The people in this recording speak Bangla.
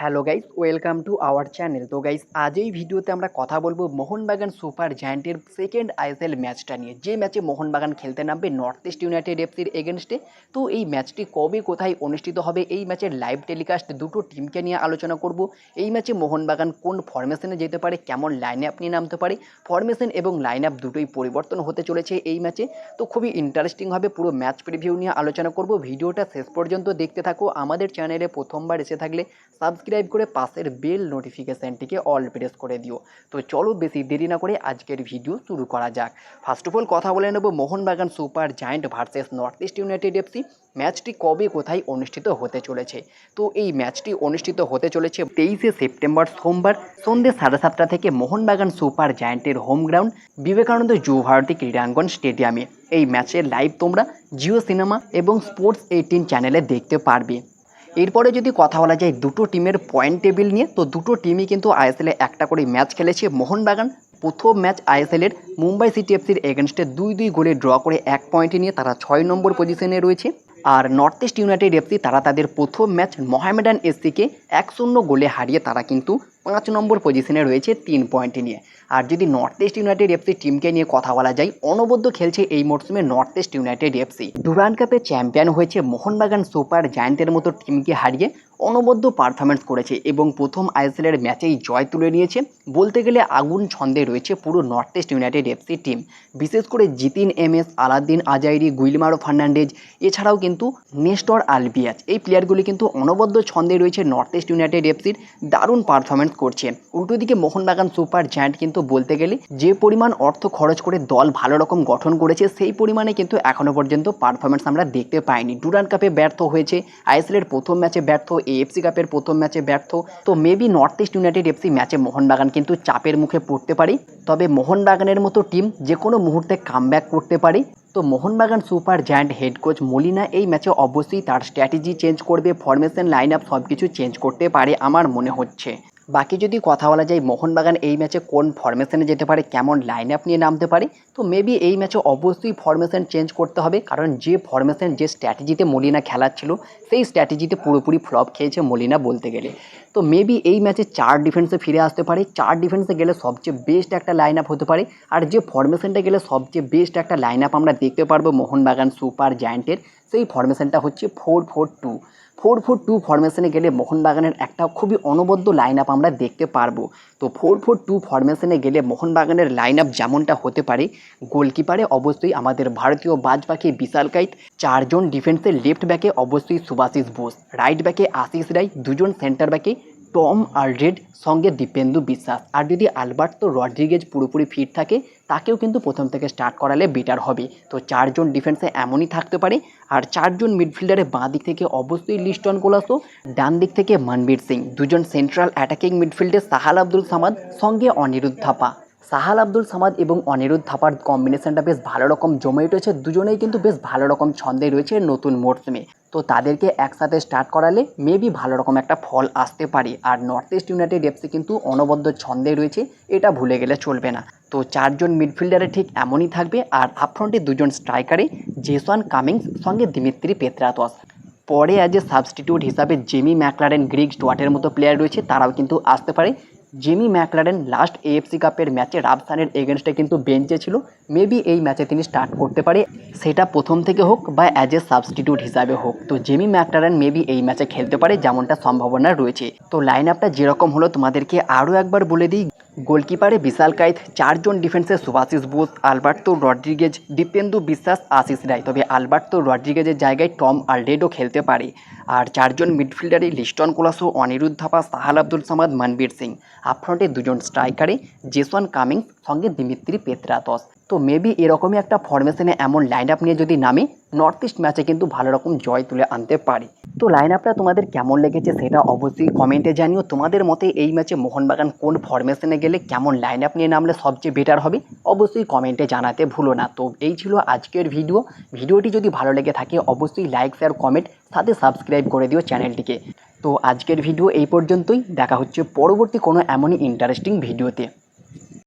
Hello guys welcome to our channel তো গাইস আজ এই ভিডিওতে আমরা কথা বলব মোহনবাগান সুপার জায়ান্টের সেকেন্ড আইএসএল ম্যাচটা নিয়ে। যে ম্যাচে মোহনবাগান খেলতে নামবে নর্থ ইস্ট ইউনাইটেড এফসির এগেনস্টে তো এই ম্যাচটি কবে, কোথায় অনুষ্ঠিত হবে, এই ম্যাচের লাইভ টেলিকাস্ট দুটো টিমকে নিয়ে আলোচনা করব। এই ম্যাচে মোহনবাগান কোন ফরমেশনে যেতে পারে, কেমন লাইন আপ নিয়ে নামতে পারে ফরমেশন এবং লাইন আপ দুটোই পরিবর্তন হতে চলেছে এই ম্যাচে তো খুবই ইন্টারেস্টিং হবে, পুরো ম্যাচ প্রিভিউ নিয়ে আলোচনা করব। ভিডিওটা শেষ পর্যন্ত দেখতে থাকো। আমাদের চ্যানেলে প্রথমবার এসে থাকলে সাবস্ক্রাইব করে পাশের বেল নোটিফিকেশানটিকে অল প্রেস করে দিও। তো চলো বেশি দেরি না করে আজকের ভিডিও শুরু করা যাক। ফার্স্ট অফ অল কথা বলে নেব Mohun Bagan super giant versus North East United FC ম্যাচটি কবে কোথায় অনুষ্ঠিত হতে চলেছে? তো এই ম্যাচটি অনুষ্ঠিত হতে চলেছে তেইশে সেপ্টেম্বর সোমবার সন্ধ্যে সাড়ে সাতটা থেকে মোহনবাগান সুপার জায়ান্টের হোম গ্রাউন্ড বিবেকানন্দ যুব ভারতী ক্রীড়াঙ্গন স্টেডিয়ামে এই ম্যাচের লাইভ তোমরা জিও সিনেমা এবং স্পোর্টস এইটিন চ্যানেলে দেখতে পারবে। এরপরে যদি কথা বলা যায় দুটো টিমের পয়েন্ট টেবিল নিয়ে, তো দুটো টিমই কিন্তু আইএসএলে একটা করে ম্যাচ খেলেছে। মোহনবাগান প্রথম ম্যাচ আইএসএলের মুম্বাই সিটি এফসির এগেনস্টে দুই দুই গোলে ড্র করে এক পয়েন্টে নিয়ে তারা ছয় নম্বর পজিশনে রয়েছে। আর নর্থ ইস্ট ইউনাইটেড এফসি তারা তাদের প্রথম ম্যাচ মোহামেডান এসসিকে এক শূন্য গোলে হারিয়ে তারা কিন্তু পাঁচ নম্বর পজিশনে রয়েছে তিন পয়েন্ট নিয়ে। আর যদি নর্থ ইস্ট ইউনাইটেড এফসি টিমকে নিয়ে কথা বলা যায়, অনবদ্য খেলছে এই মরশুমে North East United FC Durand কাপে চ্যাম্পিয়ন হয়েছে মোহনবাগান সুপার জায়ান্টের মতো টিমকে হারিয়ে অনবদ্য পারফরমেন্স করেছে এবং প্রথম আইএসএলের ম্যাচেই জয় তুলে নিয়েছে। বলতে গেলে আগুন ছন্দে রয়েছে পুরো North East United FC team বিশেষ করে Jithin M S Alaeddine Ajaraie, Guillermo Fernandez, এছাড়াও কিন্তু নেস্টর আলবিয়াজ এই প্লেয়ারগুলি কিন্তু অনবদ্য ছন্দে রয়েছে নর্থ ইস্ট ইউনাইটেড এফসির দারুণ পারফরমেন্স করছে। উল্টো দিকে মোহনবাগান সুপার জায়ান্ট কিন্তু বলতে গেলে যে পরিমাণ অর্থ খরচ করে দল ভালো রকম গঠন করেছে, সেই পরিমাণে কিন্তু এখনও পর্যন্ত পারফরমেন্স আমরা দেখতে পাইনি। ডুরান কাপে ব্যর্থ হয়েছে আইএসএলের প্রথম ম্যাচে ব্যর্থ এএফসি কাপের প্রথম ম্যাচে ব্যর্থ। তো maybe North East United FC ম্যাচে মোহনবাগান কিন্তু চাপের মুখে পড়তে পারে। তবে মোহনবাগানের মতো টিম যে কোনো মুহূর্তে কামব্যাক করতে পারে। তো Mohun Bagan super giant head coach Molina এই ম্যাচে অবশ্যই তার স্ট্র্যাটেজি চেঞ্জ করবে ফরমেশন লাইন আপ সব কিছু চেঞ্জ করতে পারে, আমার মনে হচ্ছে। বাকি যদি কথা বলা যায় মোহনবাগান এই ম্যাচে কোন ফরমেশনে যেতে পারে, কেমন লাইন আপ নিয়ে নামতে পারে, তো মেবি এই ম্যাচে অবশ্যই ফরমেশন চেঞ্জ করতে হবে। কারণ যে ফরমেশন যে স্ট্র্যাটেজিতে মলিনা খেলাচ্ছিল, সেই স্ট্র্যাটেজিতে পুরোপুরি ফ্লপ খেয়েছে মলিনা বলতে গেলে। তো মেবি এই ম্যাচে চার ডিফেন্সে ফিরে আসতে পারে। চার ডিফেন্সে গেলে সবচেয়ে বেস্ট একটা লাইন আপ হতে পারে। আর যে ফরমেশনটা গেলে সবচেয়ে বেস্ট একটা লাইন আপ আমরা দেখতে পারব মোহনবাগান সুপার জায়ান্টের সেই ফরমেশনটা হচ্ছে four four two four four two ফরমেশনে গেলে মোহনবাগানের একটা খুবই অনবদ্য লাইন আপ আমরা দেখতে পারব। তো ফোর ফোর টু ফরমেশনে গেলে মোহনবাগানের লাইন আপ যেমনটা হতে পারে গোলকিপারে অবশ্যই আমাদের ভারতীয় বাজ পাখি বিশাল কাইত চারজন ডিফেন্সের লেফট ব্যাকে অবশ্যই সুভাশিস বোস রাইট ব্যাকে আশিস রায়, দুজন সেন্টার ব্যাকে টম আর রেড সঙ্গে দীপেন্দু বিশ্বাস। আর যদি আলবার্তো রড্রিগেজ পুরোপুরি ফিট থাকে, তাকেও কিন্তু প্রথম থেকে স্টার্ট করালে বেটার হবে। তো চারজন ডিফেন্সে এমনই থাকতে পারে। আর চারজন মিডফিল্ডারে বাঁ দিক থেকে অবশ্যই লিস্টন কোলাসো, ডান দিক থেকে মনবীর সিং। দুজন সেন্ট্রাল অ্যাটাকিং মিডফিল্ডে সাহাল আব্দুল সামাদ সঙ্গে অনিরুদ্ধ থাপা। সাহাল আব্দুল সামাদ এবং অনিরুদ্ধ থাপার কম্বিনেশনটা বেশ ভালো রকম জমে উঠেছে। দুজনেই কিন্তু বেশ ভালো রকম ছন্দে রয়েছে নতুন মরশুমে। তো তাদেরকে একসাথে স্টার্ট করালে মেবি ভালো রকম একটা ফল আসতে পারে। আর নর্থ ইস্ট ইউনাইটেড এফসি কিন্তু অনবদ্য ছন্দে রয়েছে, এটা ভুলে গেলে চলবে না। তো চারজন মিডফিল্ডারে ঠিক এমনই থাকবে। আর আপফ্রন্টে দুজন স্ট্রাইকারে জেসওয়ান কামিংস সঙ্গে দিমিত্রি পেত্রাতস পরে অ্যাজ এ সাবস্টিটিউট হিসাবে জেমি ম্যাকলারেন গ্রিগ স্টুয়ার্টের মতো প্লেয়ার রয়েছে, তারাও কিন্তু আসতে পারে। জেমি ম্যাকলারেন লাস্ট এএফসি কাপের ম্যাচে রাবসানের এগেনস্টে কিন্তু বেঞ্চে ছিল। মেবি এই ম্যাচে তিনি স্টার্ট করতে পারে। সেটা প্রথম থেকে হোক বা অ্যাজ এ সাবস্টিটিউট হিসাবে হোক। তো জেমি ম্যাকলারেন মেবি এই ম্যাচে খেলতে পারে, যেমনটা সম্ভাবনা রয়েছে। তো লাইন আপটা যেরকম হলো তোমাদেরকে আরও একবার বলে দিই। গোলকিপারে বিশাল কাইত চারজন ডিফেন্সে সুভাশিস বোস, আলবার্তো রড্রিগেজ, দীপেন্দু বিশ্বাস, আশিস রায়। তবে আলবার্তো রড্রিগেজের জায়গায় টম আলডেডো খেলতে পারে। আর চারজন মিডফিল্ডারে লিস্টন কোলাসো, অনিরুদ্ধ থাপা সাহাল আব্দুল সামাদ, মনবীর সিং। আপফ্রন্টে দুজন স্ট্রাইকারে জেসন কামিং সঙ্গে দিমিত্রি পেত্রাতস। তো মেবি এরকমই একটা ফরমেশনে এমন লাইন আপ নিয়ে যদি নামি নর্থ ইস্ট ম্যাচে কিন্তু ভালো রকম জয় তুলে আনতে পারি। তো লাইন আপটা তোমাদের কেমন লেগেছে সেটা অবশ্যই কমেন্টে জানিও। তোমাদের মতে এই ম্যাচে মোহনবাগান কোন ফরমেশনে গেলে কেমন লাইন আপ নিয়ে নামলে সবচেয়ে বেটার হবে? অবশ্যই কমেন্টে জানাতে ভুলো না। তো এই ছিল আজকের ভিডিও ভিডিওটি যদি ভালো লেগে থাকে, অবশ্যই লাইক শেয়ার কমেন্ট সাথে সাবস্ক্রাইব করে দিও চ্যানেলটিকে। তো আজকের ভিডিও এই পর্যন্তই। দেখা হচ্ছে পরবর্তী কোনো এমনই ইন্টারেস্টিং ভিডিওতে